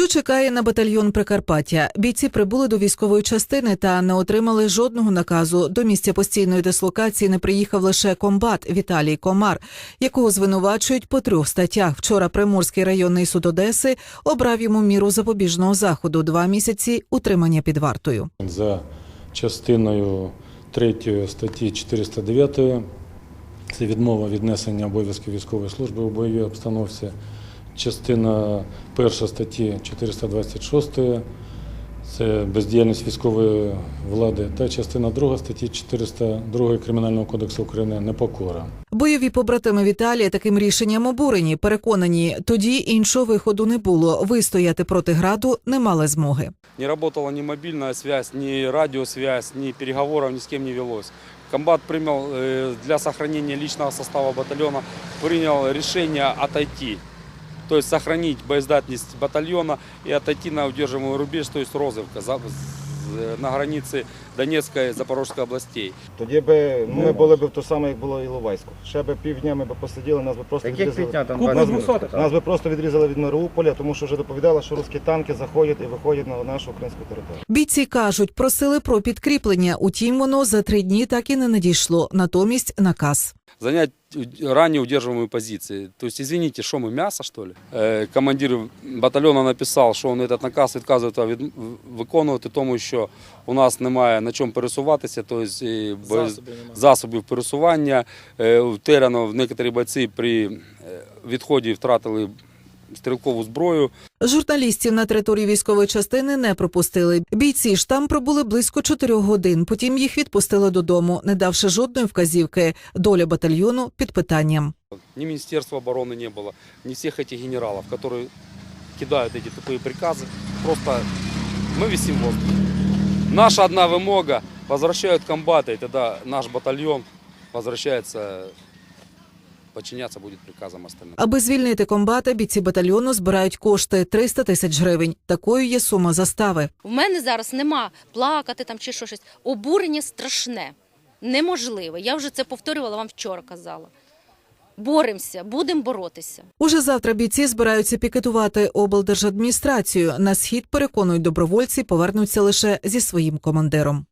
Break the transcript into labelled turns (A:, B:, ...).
A: Що чекає на батальйон Прикарпаття? Бійці прибули до військової частини та не отримали жодного наказу. До місця постійної дислокації не приїхав лише комбат Віталій Комар, якого звинувачують по трьох статтях. Вчора Приморський районний суд Одеси обрав йому міру запобіжного заходу два місяці утримання під вартою.
B: За частиною 3 статті 409 це відмова від несення обов'язків військової служби у бойовій обстановці. Частина 1 статті 426 це бездіяльність військової влади та частина 2 статті 402 Кримінального кодексу України непокора.
A: Бойові побратими Віталія таким рішенням обурені. Переконані, тоді іншого виходу не було. Вистояти проти граду не мали змоги.
C: Не работала ни мобильная связь, ни радиосвязь, ни переговоров ни с кем не велось. Комбат принял э, для сохранения личного состава батальона принял решение отойти. То есть сохранить боездатность батальона и отойти на удерживаемый рубеж, то есть Розовка, за- на границе Донецкой и Запорожской областей.
D: Тоді би ми були б то саме, як було Іловайську. Ще би півдня ми б посиділи, нас би просто відрізали.
E: там
D: Нас,
E: 20
D: би- нас би просто відрізали від Маріуполя, тому що вже доповідали, що русські танки заходять і виходять на нашу українську територію.
A: Бійці кажуть, просили про підкріплення. Утім, воно за три дні так і не надійшло. Натомість наказ
C: занять ранее удерживаемые позиции. То есть, извините, что мы, мясо, что ли? Э, Командир батальйону написав, що він этот наказ відказує від, виконувати, тому що у нас немає на чому пересуватися, тобто і боєз- засобів пересування. Е, Втеряно в некоторі бойці при е, відході втратили стрілкову зброю.
A: Журналістів на території військової частини не пропустили. Бійці ж там пробули близько чотирьох годин. Потім їх відпустили додому, не давши жодної вказівки. Доля батальйону під питанням.
C: Ни Министерства обороны не было, ни всех этих генералов, которые кидают эти тупые приказы. Просто мы висим в воздухе. Наша одна вымога, возвращают комбаты, и тогда наш батальон возвращается, подчиняться будет приказам остальных.
A: Аби звільнити комбата, бійці батальйону збирають кошти 300 тисяч гривень. Такою є сума застави.
F: У мене зараз нема плакати там чи що щось. Обурення страшне, неможливе. Я вже це повторювала, вам вчора казала. Боремося, будемо боротися.
A: Уже завтра бійці збираються пікетувати облдержадміністрацію. На схід переконують добровольці, повернуться лише зі своїм командиром.